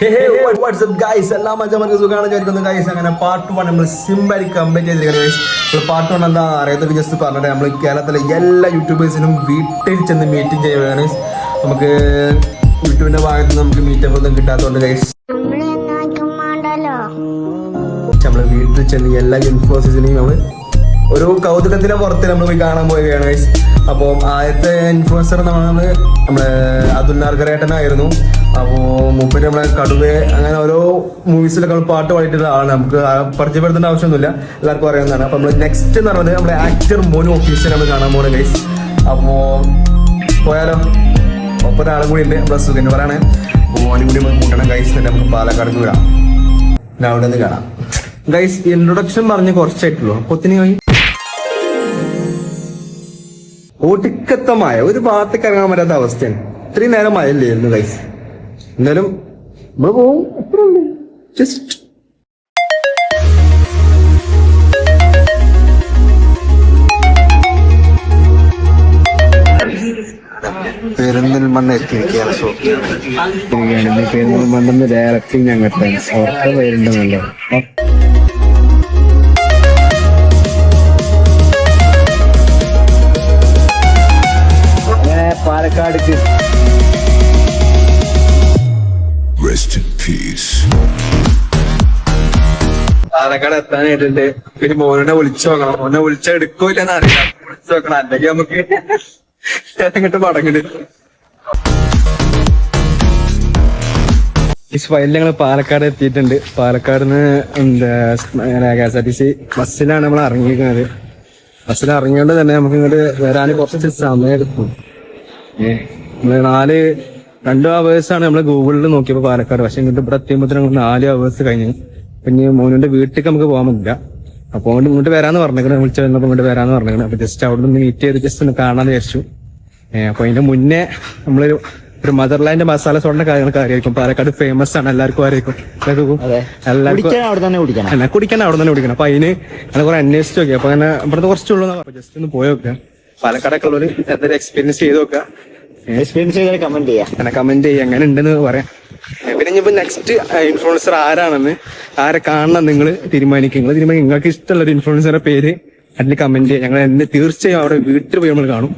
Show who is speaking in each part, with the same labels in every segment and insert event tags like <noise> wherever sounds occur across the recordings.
Speaker 1: WhatsApp guys എല്ലാ മച്ചമാർക്ക് സുഖമാണ് വിചാരിക്കുന്നത് ഗൈസ് അങ്ങനെ പാർട്ട് വൺ നമ്മൾ സിമ്പിളി കംപ്ലീറ്റ് ചെയ്തിരിക്കുന്നത് ഗൈസ് നമ്മൾ പാർട്ട് വൺ എന്താ അറിയാത്തൊക്കെ ജസ്റ്റ് പറഞ്ഞിട്ട് നമ്മൾ കേരളത്തിലെ എല്ലാ യൂട്യൂബേഴ്സിനും വീട്ടിൽ ചെന്ന് മീറ്റിംഗ് ചെയ്യുകയാണ്. നമുക്ക് യൂട്യൂബിന്റെ ഭാഗത്ത് നമുക്ക് മീറ്റപ്പ് ഒന്നും കിട്ടാത്തതുകൊണ്ട് ഗൈസ് നമ്മൾ വീട്ടിൽ ചെന്ന് എല്ലാ ഇൻഫോസിസിനെയും നമ്മൾ ഒരു കൗതുകത്തിന്റെ പുറത്ത് നമ്മൾ പോയി കാണാൻ പോവുകയാണ് ഗൈസ് അപ്പോൾ ആദ്യത്തെ ഇൻഫ്ലുവൻസർ നമ്മൾ നമ്മുടെ അതുൽ നാർഗരേട്ടനായിരുന്നു. അപ്പോൾ മുപ്പര് നമ്മളെ കടുവെ അങ്ങനെ ഓരോ മൂവീസിലൊക്കെ നമ്മൾ പാട്ട് പാടിയിട്ടുള്ള ആളാണ്. നമുക്ക് പരിചയപ്പെടുത്തേണ്ട ആവശ്യമൊന്നുമില്ല. എല്ലാവർക്കും അറിയുന്നതാണ് അപ്പോൾ നമ്മൾ നെക്സ്റ്റ് എന്ന് പറയുന്നത് നമ്മുടെ ആക്ടർ മോനു ഓഫീസിൽ നമ്മൾ കാണാൻ പോകുന്നത് ഗൈസ് അപ്പോൾ പോയാലോ? ഒപ്പം ഒരാളും കൂടി ഉണ്ട്. നമ്മുടെ സുഖം അപ്പോൾ മോനും കൂടി കൂട്ടണം ഗൈസ് എന്നിട്ട് നമുക്ക് പാലക്കാട് ഞാൻ അവിടെ നിന്ന് കാണാം. ഗൈസ് ഇൻട്രൊഡക്ഷൻ പറഞ്ഞ് കുറച്ചായിട്ടുള്ളൂ. അപ്പോൾ പോയി ഒടുക്കത്തമായ ഒരു ഭാഗത്തേക്ക് ഇറങ്ങാൻ പറ്റാത്ത അവസ്ഥയാണ്. ഇത്രയും നേരം മഴയില്ലായിരുന്നു കൈസ് എന്നാലും നമ്മൾ പോവും. ജസ്റ്റ് പെരിന്തൽമണ്ണ എത്തിയിരിക്കുകയാണ് ഷോപ്പിലാണ് പെരിന്തൽമണ്ണെന്ന് ഡയറക്റ്റ് ഞങ്ങൾ ഉറക്കം വരുന്നുണ്ടല്ലോ. Palakkad
Speaker 2: Rest in peace.
Speaker 1: Palakkad എത്താനായിട്ടുണ്ട്. പിന്നെ മോനെ വിളിച്ചു നോക്കണം. മോനെ വിളിച്ച എടുക്കൂലെന്ന് അറിയാം വിളിച്ചു നോക്കണം. അല്ലെങ്കിൽ നമുക്ക് <laughs> ഇങ്ങോട്ട് മടങ്ങണ്ട്. ഈ ഫയലിൽ ഞങ്ങൾ പാലക്കാട് എത്തിയിട്ടുണ്ട്. പാലക്കാട് നിന്ന് എന്താ K S R T C ബസ്സിലാണ് നമ്മൾ ഇറങ്ങിയിരിക്കുന്നത്. ബസ്സിൽ ഇറങ്ങിയോണ്ട് തന്നെ നമുക്ക് ഇങ്ങോട്ട് വരാൻ കുറച്ച് സമയം എടുക്കും. ഏ, നമ്മൾ നാല് രണ്ട് അവേഴ്സാണ് നമ്മൾ ഗൂഗിളിൽ നോക്കിയപ്പോ പാലക്കാട്. പക്ഷെ ഇങ്ങോട്ട് ഇവിടെ എത്തിയപ്പോൾ ഞങ്ങൾ നാല് അവേഴ്സ് കഴിഞ്ഞു. പിന്നെ മോനുന്റെ വീട്ടിലേക്ക് നമുക്ക് പോകാൻ പറ്റില്ല. അപ്പൊ അങ്ങോട്ട് ഇങ്ങോട്ട് വരാന്ന് പറഞ്ഞേക്കണേ. വിളിച്ചു വന്നപ്പോ ഇങ്ങോട്ട് വരാന്ന് പറഞ്ഞേക്കണേ. അപ്പൊ ജസ്റ്റ് അവിടെ നിന്ന് മീറ്റ് ചെയ്ത് ജസ്റ്റ് ഒന്ന് കാണാൻ വിചാരിച്ചു. ഏഹ് അപ്പൊ അതിന്റെ മുന്നേ നമ്മളൊരു ഒരു മദർലാൻഡ് മസാല സോഡിന്റെ കാര്യങ്ങളൊക്കെ അറിയായിരിക്കും. പാലക്കാട് ഫേമസ് ആണ്. എല്ലാവർക്കും അറിയായിരിക്കും. എല്ലാവർക്കും
Speaker 3: കുടിക്കാൻ അവിടെ തന്നെ കുടിക്കണം.
Speaker 1: അപ്പൊ അതിന് അങ്ങനെ കുറെ അന്വേഷിച്ചു നോക്കി. അപ്പൊ അങ്ങനെ ഇവിടുത്തെ കുറച്ചുള്ളൂ ജസ്റ്റ് ഒന്ന് പോയി നോക്കുക പാലക്കാടൊക്കെ എന്തായാലും എക്സ്പീരിയൻസ് ചെയ്ത് നോക്കുക.
Speaker 3: എക്സ്പീരിയൻസ് ചെയ്താൽ കമന്റ് ചെയ്യാം.
Speaker 1: അങ്ങനെ കമന്റ് ചെയ്യുക എങ്ങനെ ഉണ്ടെന്ന് പറയാം. പിന്നെ ഇനിയിപ്പോ നെക്സ്റ്റ് ഇൻഫ്ലുവൻസർ ആരാണെന്ന് ആരെ കാണണം നിങ്ങൾ തീരുമാനിക്കുക. നിങ്ങൾ തീരുമാനിക്കും നിങ്ങൾക്ക് ഇഷ്ടമുള്ള ഒരു ഇൻഫ്ലുവൻസറുടെ പേര് അതിൽ കമന്റ് ചെയ്യുക ഞങ്ങൾ എന്നെ തീർച്ചയായും അവിടെ വീട്ടിൽ പോയി നമ്മൾ കാണും.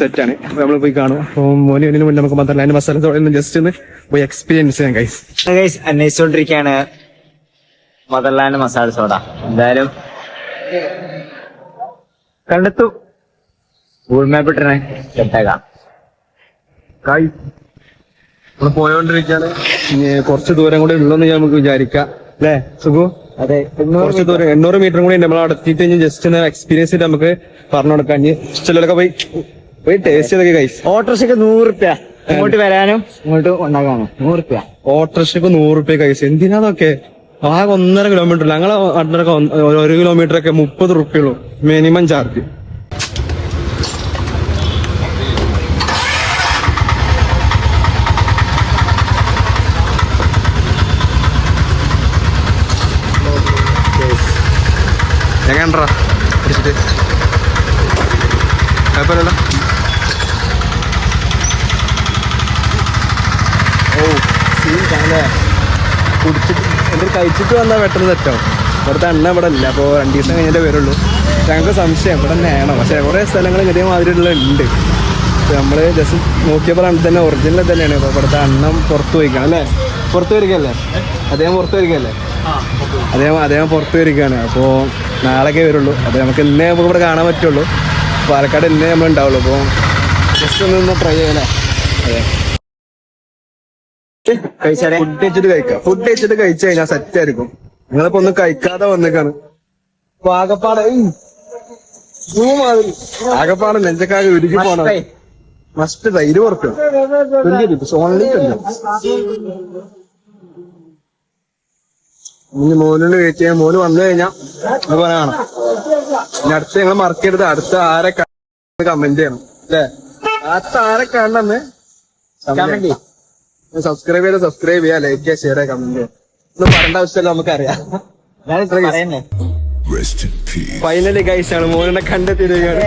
Speaker 1: സെറ്റാണ് നമ്മൾ പോയി കാണും. അപ്പൊ മോനി ഒന്നിനു മുന്നേ നമുക്ക് അതിന്റെ മസാല ജസ്റ്റ് ഒന്ന് പോയി എക്സ്പീരിയൻസ് ചെയ്യാം ഗൈസ്
Speaker 3: ഗൈസ് അന്വേഷിച്ചോണ്ടിരിക്കാണ് മദർലാൻഡ് മസാല സോഡ എന്തായാലും കണ്ടെത്തു. ഗൂഗിൾ മാപ്പ് ഇട്ടേ സെറ്റാക്കാം
Speaker 1: കായ്. നമ്മൾ പോയോണ്ടിരിക്കാണ്. കുറച്ച് ദൂരം കൂടെ ഉള്ളൂന്ന് നമുക്ക് വിചാരിക്കാം. അല്ലേ സുഖു?
Speaker 3: അതെ
Speaker 1: കുറച്ച് ദൂരം എണ്ണൂറ് മീറ്റർ കൂടി നമ്മൾ അടുത്തിട്ട് ജസ്റ്റ് ഒന്ന് എക്സ്പീരിയൻസ് ചെയ്ത് നമുക്ക് പറഞ്ഞു കൊടുക്കാം. ഇനി ഇഷ്ടമുള്ളവരൊക്കെ പോയി പോയി ടേസ്റ്റ് ചെയ്തൊക്കെ കഴിച്ചു
Speaker 3: ഓട്ടോറിക്ഷക്ക് നൂറ് റുപ്യ ഇങ്ങോട്ട് വരാനും? ഇങ്ങോട്ട് ഉണ്ടാക്കാനും? നൂറ് റുപ്യ
Speaker 1: ഓട്ടോറിക്ഷക്ക് നൂറ് റുപ്യ കൈസ് എന്തിനാതൊക്കെ ആകെ ഒന്നര കിലോമീറ്റർ ഞങ്ങളെ ഒന്ന് ഒരു കിലോമീറ്റർ ഒക്കെ മുപ്പത് റുപ്യുള്ളൂ മിനിമം ചാർജ് എങ്ങനെണ്ടാ പിടിച്ചിട്ട്. കുഴപ്പമില്ലല്ലോ. ഓ സീൻ കാണല്ലേ? കുടിച്ചിട്ട് എന്തൊരു കഴിച്ചിട്ട് വന്നാൽ പെട്ടെന്ന് തെറ്റാവും ഇവിടുത്തെ എണ്ണ ഇവിടെ ഇല്ല അപ്പോൾ രണ്ട് ദിവസം കഴിഞ്ഞിട്ടേ വരുള്ളൂ. ഞങ്ങൾക്ക് സംശയം ഇവിടെ തന്നെയാണോ പക്ഷേ കുറേ സ്ഥലങ്ങൾ ഇതേമാതിരിയുള്ള ഉണ്ട്. നമ്മൾ ജസ്റ്റ് നോക്കിയപ്പോൾ തന്നെ ഒറിജിനൽ തന്നെയാണ് ഇപ്പോൾ ഇവിടുത്തെ അണ്ണം പുറത്ത് പോയിക്കണം അല്ലേ? പുറത്ത് വരികയല്ലേ അദ്ദേഹം പുറത്ത് വരികയല്ലേ അദ്ദേഹം അദ്ദേഹം പുറത്ത് വരികയാണ്. അപ്പോൾ നാളെയൊക്കെ വരുള്ളൂ. അപ്പോൾ നമുക്ക് ഇന്നേ നമുക്ക് ഇവിടെ കാണാൻ പറ്റുള്ളൂ. പാലക്കാട് ഇന്നേ നമ്മൾ ഉണ്ടാവുള്ളൂ. അപ്പോൾ ജസ്റ്റ് ഒന്ന് ഒന്ന് ട്രൈ ചെയ്യണേ. അതെ. ഫുഡ് വെച്ചിട്ട് കഴിക്കാം. ഫുഡ് കഴിച്ചിട്ട് കഴിച്ചു കഴിഞ്ഞാൽ സെറ്റ് ആയിരിക്കും. നിങ്ങളിപ്പോ ഒന്നും കഴിക്കാതെ വന്നേക്കാണ്. ആകപ്പാടെ ആകപ്പാടെ നെഞ്ചക്കാകെ ഉരുകി പോണ മസ്റ്റ് ഇരുപത് ഉറപ്പ് ഓൺലി ഇനി മോനോട് വെയിറ്റ് ചെയ്യാൻ മോന് വന്നു കഴിഞ്ഞാ അത് പറയണം ഇനി അടുത്ത് ഞങ്ങൾ മറക്കരുത്. അടുത്ത ആരെ കമന്റ് ചെയ്യണം. അല്ലേ? അടുത്ത ആരെ കാണണമെന്ന്
Speaker 3: കമന്റ്
Speaker 1: സബ്സ്ക്രൈബ് ചെയ്ത് സബ്സ്ക്രൈബ് ചെയ്യാ. ലൈക്ക് ചെയ്യാ ഷെയർ ചെയ്യാം കമന്റ് ചെയ്യാം. ഒന്നും പറയേണ്ട ആവശ്യമല്ല നമുക്കറിയാം. ഫൈനലി ഗൈസ് ആണ് മോനെ കണ്ടെത്തിയിരിക്കുകയാണ്.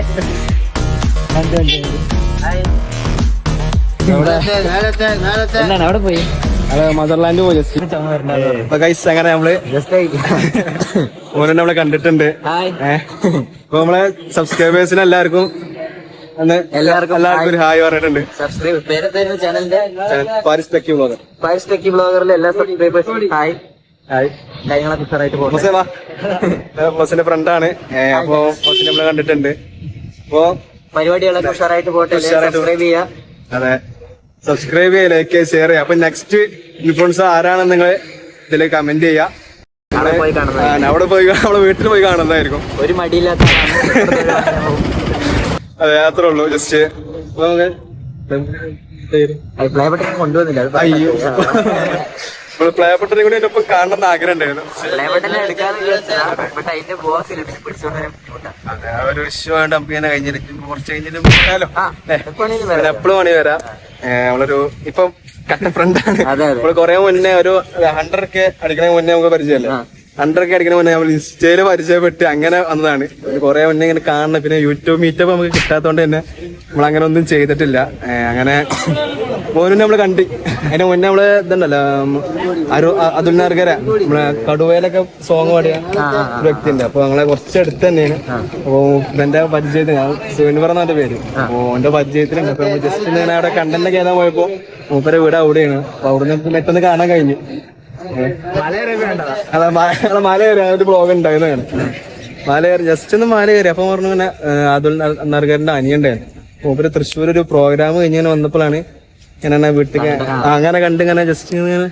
Speaker 3: എന്താണ്? അവിടെ പോയി.
Speaker 1: മദർലാൻഡ് ഗൈസ് അങ്ങനെ നമ്മൾ <laughs> ഓനെ നമ്മളെ കണ്ടിട്ടുണ്ട്. അപ്പൊ നമ്മളെ സബ്സ്ക്രൈബേഴ്സിന് എല്ലാവർക്കും
Speaker 3: എല്ലാവർക്കും
Speaker 1: എല്ലാവർക്കും ഒരു ഹായ് പറഞ്ഞിട്ടുണ്ട്.
Speaker 3: സബ്സ്ക്രൈബ് പേരെന്തായിരുന്നു ചാനലിന്റെ
Speaker 1: Paris techie blogger
Speaker 3: fire techie ബ്ലോഗറിലെ എല്ലാ സബ്സ്ക്രൈബേഴ്സും ഹായ്
Speaker 1: ബസ്സിന്റെ ഫ്രണ്ടാണ് അപ്പൊ ബസ്സിനെ നമ്മൾ കണ്ടിട്ടുണ്ട്. അപ്പൊ
Speaker 3: പരിപാടികളൊക്കെ ഉഷാറായിട്ട് പോട്ടെ. സബ്സ്ക്രൈബ് ചെയ്യാം.
Speaker 1: അതെ. സബ്സ്ക്രൈബ് ചെയ്യുക ലൈക്ക് ചെയ്യുക ഷെയർ ചെയ്യുക അപ്പൊ നെക്സ്റ്റ് ഇൻഫ്ലുവൻസർ ആരാണെന്ന് നിങ്ങൾ ഇതിൽ കമന്റ് ചെയ്യുക
Speaker 3: അവിടെ പോയി
Speaker 1: നമ്മളെ വീട്ടിൽ പോയി കാണുന്നതായിരിക്കും.
Speaker 3: ഒരു മടിയില്ലാത്ത
Speaker 1: അതെ അത്രേ ഉള്ളൂ ജസ്റ്റ്
Speaker 3: കൊണ്ടുവന്നില്ല.
Speaker 1: അയ്യോ. നമ്മൾ പ്ലേ ബട്ടനെ കൂടി എന്റെ ഒപ്പം കാണണമെന്ന് ആഗ്രഹം ഉണ്ടായിരുന്നു. അതെ ആ ഒരു വിഷയം വേണ്ട നമുക്ക് ഇങ്ങനെ കഴിഞ്ഞിട്ട് കുറച്ച് കഴിഞ്ഞിട്ട്
Speaker 3: വരാം.
Speaker 1: എപ്പോഴും പണി വരാം. നമ്മളൊരു ഇപ്പം കട്ട ഫ്രണ്ടാണ്
Speaker 3: ആണ്.
Speaker 1: നമ്മൾ കൊറേ മുന്നേ ഒരു ഹൺഡ്രഡ് ഒക്കെ അടിക്കണ മുന്നേ നമുക്ക് പരിചയമല്ലേ. ഹൺഡ്രഡ് ഒക്കെ അടിക്കണ മുന്നേ നമ്മൾ ഇൻസ്റ്റയിൽ പരിചയപ്പെട്ട് അങ്ങനെ വന്നതാണ്. കുറെ കൊറേ മുന്നേ ഇങ്ങനെ കാണണം. പിന്നെ യൂട്യൂബ് മീറ്റപ്പ് നമുക്ക് കിട്ടാത്തതുകൊണ്ട് തന്നെ നമ്മൾ അങ്ങനെ ഒന്നും ചെയ്തിട്ടില്ല. അങ്ങനെ മോനും നമ്മൾ കണ്ടി. അതിന്റെ മുന്നേ നമ്മൾ ഇതുണ്ടല്ലോ അരു അതുൽ നർഗര. നമ്മളെ കടുവയിലൊക്കെ സോങ് പാടിയ ഒരു വ്യക്തിയുണ്ട്. അപ്പൊ ഞങ്ങളെ കുറച്ച് അടുത്ത് തന്നെയാണ്. അപ്പൊ എന്റെ പരിചയത്തിന് സുവിൻ പറഞ്ഞ പേര്. അപ്പൊ എന്റെ പരിചയത്തിലുണ്ട്. അപ്പൊ ജസ്റ്റ് ഞാൻ അവിടെ കണ്ടന്റ് കേറാൻ പോയപ്പോ മൂപ്പരെ വീട് അവിടെയാണ്. അപ്പൊ അവിടെ നിന്ന് പെട്ടെന്ന് കാണാൻ കഴിഞ്ഞു. അതെ മല കയറി ഒരു ബ്ലോഗ് ഉണ്ടായിരുന്നതാണ്. മല കയറി ജസ്റ്റ് ഒന്ന് മല കയറി അപ്പൊ പറഞ്ഞു പിന്നെ അതുൽ നർഗറിന്റെ അനിയുണ്ടായിരുന്നു മൂപ്പര് തൃശ്ശൂർ ഒരു പ്രോഗ്രാം കഴിഞ്ഞ് വന്നപ്പോഴാണ് ഇങ്ങനെ വീട്ടിൽ അങ്ങനെ കണ്ട് ഇങ്ങനെ ജസ്റ്റ് ഇങ്ങനെ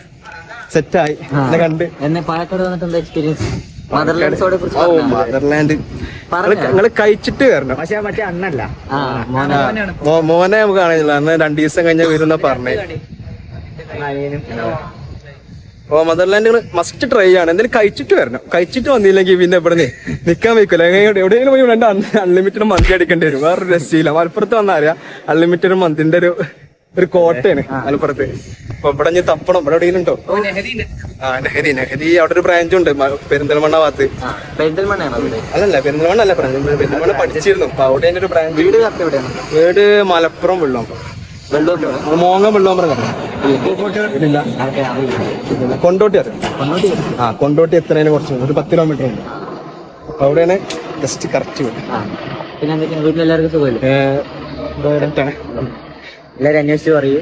Speaker 1: സെറ്റ് ആയി. കണ്ട്.
Speaker 3: എന്നെ പാലക്കാട് വന്നിട്ട് എന്താ എക്സ്പീരിയൻസ്
Speaker 1: മദർലാൻഡ്? നിങ്ങൾ കഴിച്ചിട്ട് വരണം.
Speaker 3: പക്ഷെ മറ്റേ അണ്ണല്ല. മോനെ.
Speaker 1: മോനെ നമുക്ക് കാണുന്നില്ല അന്ന് രണ്ടു ദിവസം കഴിഞ്ഞ വരുന്ന പറഞ്ഞേ. ഓ മദർലാൻഡ് മസ്റ്റ് ട്രൈ ആണ്. എന്തെങ്കിലും കഴിച്ചിട്ട് വരണം. കഴിച്ചിട്ട് വന്നില്ലെങ്കിൽ പിന്നെ ഇവിടെ നിക്കാൻ വെക്കില്ല എവിടെയെങ്കിലും പോയി രണ്ട് അൺലിമിറ്റഡ് മന്തി അടിക്കേണ്ടി വരും. വേറൊരു രസയില്ല മലപ്പുറത്ത് വന്നാൽ അറിയാം. അൺലിമിറ്റഡ് മന്തിന്റെ ഒരു ഒരു കോട്ടയാണ് മലപ്പുറത്ത്. അപ്പൊ ഇവിടെ ഞാൻ തപ്പണം. ഇവിടെ എവിടെയെങ്കിലും ഉണ്ടോ. ആ നെഹദി. നെഹദി അവിടെ ഒരു ബ്രാഞ്ച് ഉണ്ട്. മ- പെരിന്തൽമണ്ണ ഭാഗത്ത്. അല്ലല്ല പെരിന്തൽമണ്ണ അല്ല. പെരിന്തൽമണ്ണ പെരിന്തൽമണ്ണ പഠിച്ചിരുന്നു. അപ്പൊ അവിടെ അതിന്റെ ഒരു ബ്രാഞ്ച്
Speaker 3: വീട് കറക്റ്റ് എവിടെയാണ്?
Speaker 1: വീട് മലപ്പുറം വെള്ളം.
Speaker 3: വെള്ളൂർ
Speaker 1: മോങ്ങ വെള്ളം പറഞ്ഞു ഇല്ല കൊണ്ടോട്ടി അറിയാം. ആ കൊണ്ടോട്ടി എത്തുന്നതിന് കുറച്ച് മുമ്പ്, ഒരു പത്ത് കിലോമീറ്റർ ഉണ്ട്. അപ്പൊ അവിടെയാണ് ജസ്റ്റ് കറക്റ്റ് വീട്.
Speaker 3: ആ. പിന്നെ എന്തൊക്കെയാണ്? വീട്ടിലെല്ലാവർക്കും സുഖമല്ലേ?
Speaker 1: ഏഹ്, ഇവിടെ അടുത്താണ്.
Speaker 3: എല്ലാരും അന്വേഷിച്ച് പറയൂ.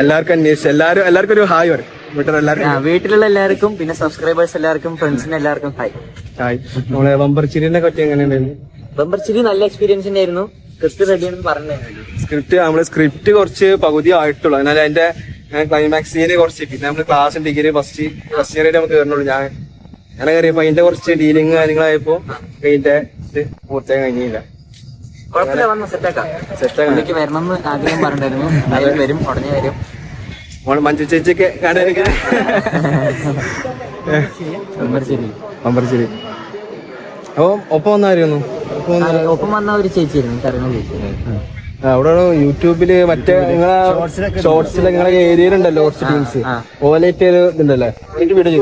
Speaker 1: എല്ലാവർക്കും അന്വേഷിച്ചു എല്ലാവരും എല്ലാവർക്കും ഒരു ഹായ് പറയും. വീട്ടിൽ എല്ലാവർക്കും
Speaker 3: വീട്ടിലുള്ള എല്ലാവർക്കും പിന്നെ സബ്സ്ക്രൈബേഴ്സ് എല്ലാവർക്കും ഫ്രണ്ട്സിന് എല്ലാവർക്കും ഹായ്.
Speaker 1: ഹായ്. നമ്മളെ ബമ്പർ ചിരിനെ പറ്റി എങ്ങനെയുണ്ടായിരുന്നു?
Speaker 3: ചിരി നല്ല എക്സ്പീരിയൻസ് ആയിരുന്നു സ്ക്രിപ്റ്റ് റെഡിയാണെന്ന് പറഞ്ഞായിരുന്നു
Speaker 1: സ്ക്രിപ്റ്റ് നമ്മൾ സ്ക്രിപ്റ്റ് കുറച്ച് പകുതി ആയിട്ടുള്ളൂ. എന്നാൽ അതിന്റെ ക്ലൈമാക്സ് സീന് കുറച്ച്. പിന്നെ നമ്മൾ class degree first first year നമുക്ക് കയറുന്നുള്ളൂ ഞാൻ ഞാൻ കയറിയപ്പോ അതിന്റെ കുറച്ച് ഡീലിങ് കാര്യങ്ങളായപ്പോ അതിന്റെ പൂർത്തിയായി പൂർത്തിയാക്കാൻ കഴിഞ്ഞില്ല.
Speaker 3: കുഴപ്പമില്ല വന്ന സെറ്റാക്കാം ആഗ്രഹം വരും ഉടനെ വരും.
Speaker 1: മഞ്ജു ചേച്ചിക്ക് അപ്പൊ ഒപ്പം വന്നായിരുന്നു ഒപ്പം വന്ന
Speaker 3: വന്ന ഒരു ചേച്ചിയായിരുന്നു കരുണ ചേച്ചി.
Speaker 1: ആ, അവിടെ യൂട്യൂബിൽ മറ്റേ നിങ്ങളെ ഷോർട്സിൽ നിങ്ങളെ ഏരിയയിലുണ്ടല്ലോ കുറച്ച് ടീംസ് ഒരു ഇതുണ്ടല്ലോ? എനിക്ക് വീഡിയോ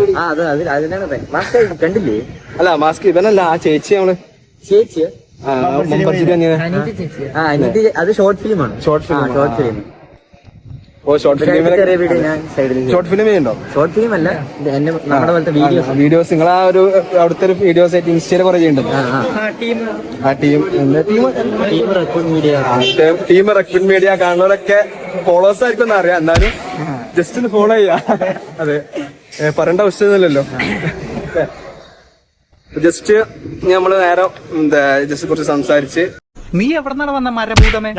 Speaker 3: കണ്ടില്ലേ?
Speaker 1: അല്ല മാസ്ക് ഇവനല്ല ആ ചേച്ചി നമ്മൾ
Speaker 3: ചേച്ചി അത് ഷോർട്ട് ഫിലിമാണ്
Speaker 1: ഷോർട്ട് ഫിലിം
Speaker 3: ഷോർട്ട് ഫിലിം
Speaker 1: ഓ ഷോർട്ട് ഫിലിം ഷോർട്ട്
Speaker 3: ഷോർട്ട് അല്ല നമ്മുടെ പോലത്തെ വീഡിയോസ്
Speaker 1: വീഡിയോസ് നിങ്ങൾ ആ ഒരു അവിടുത്തെ ഒരു വീഡിയോസ് ആയിട്ട് ഇൻസ്റ്റയിൽ കുറെ ചെയ്യുന്നുണ്ടല്ലോ ആ ടീം റെക്വിൻ മീഡിയ കാണുന്നവരൊക്കെ ഫോളോവേഴ്സ് ആയിരിക്കും എന്നറിയാം എന്നാലും ജസ്റ്റ് ഒന്ന് ഫോളോ ചെയ്യാ അതെ. പറയേണ്ട ആവശ്യമൊന്നുമില്ലല്ലോ. ജസ്റ്റ് നമ്മൾ നേരെ എന്താ ജസ്റ്റ് കുറച്ച് സംസാരിച്ച്.
Speaker 4: നീ എവിടെന്നാണ് വന്ന മരഭൂതമേ?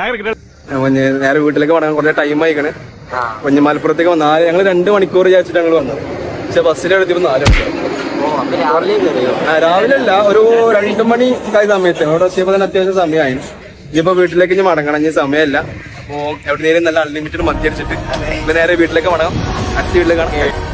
Speaker 1: ഇനി നേരെ വീട്ടിലേക്ക് മടങ്ങാൻ കുറച്ച് ടൈം ആയിക്കണ്. കുഞ്ഞ് മലപ്പുറത്തേക്ക് വന്ന നാല് ഞങ്ങൾ രണ്ട് മണിക്കൂർ വിചാരിച്ചിട്ട് ഞങ്ങൾ വന്നത്. പക്ഷെ ബസ്സിലെടുത്തിപ്പോ നാല്
Speaker 3: രാവിലെ കയറിയോ
Speaker 1: ആ, രാവിലെ അല്ല ഒരു രണ്ടു മണി ആയ സമയത്ത്. അവിടെ എത്തിയപ്പോ തന്നെ അത്യാവശ്യം സമയമായി ഇനിയിപ്പോ വീട്ടിലേക്ക് ഇനി മടങ്ങണം ഇനി സമയമല്ല അപ്പോ നേരെ നല്ല അൺലിമിറ്റഡ് മദ്യടിച്ചിട്ട് ഇപ്പൊ നേരെ വീട്ടിലേക്ക് മടങ്ങാം. അടുത്ത വീട്ടിലേക്ക് കാണാം.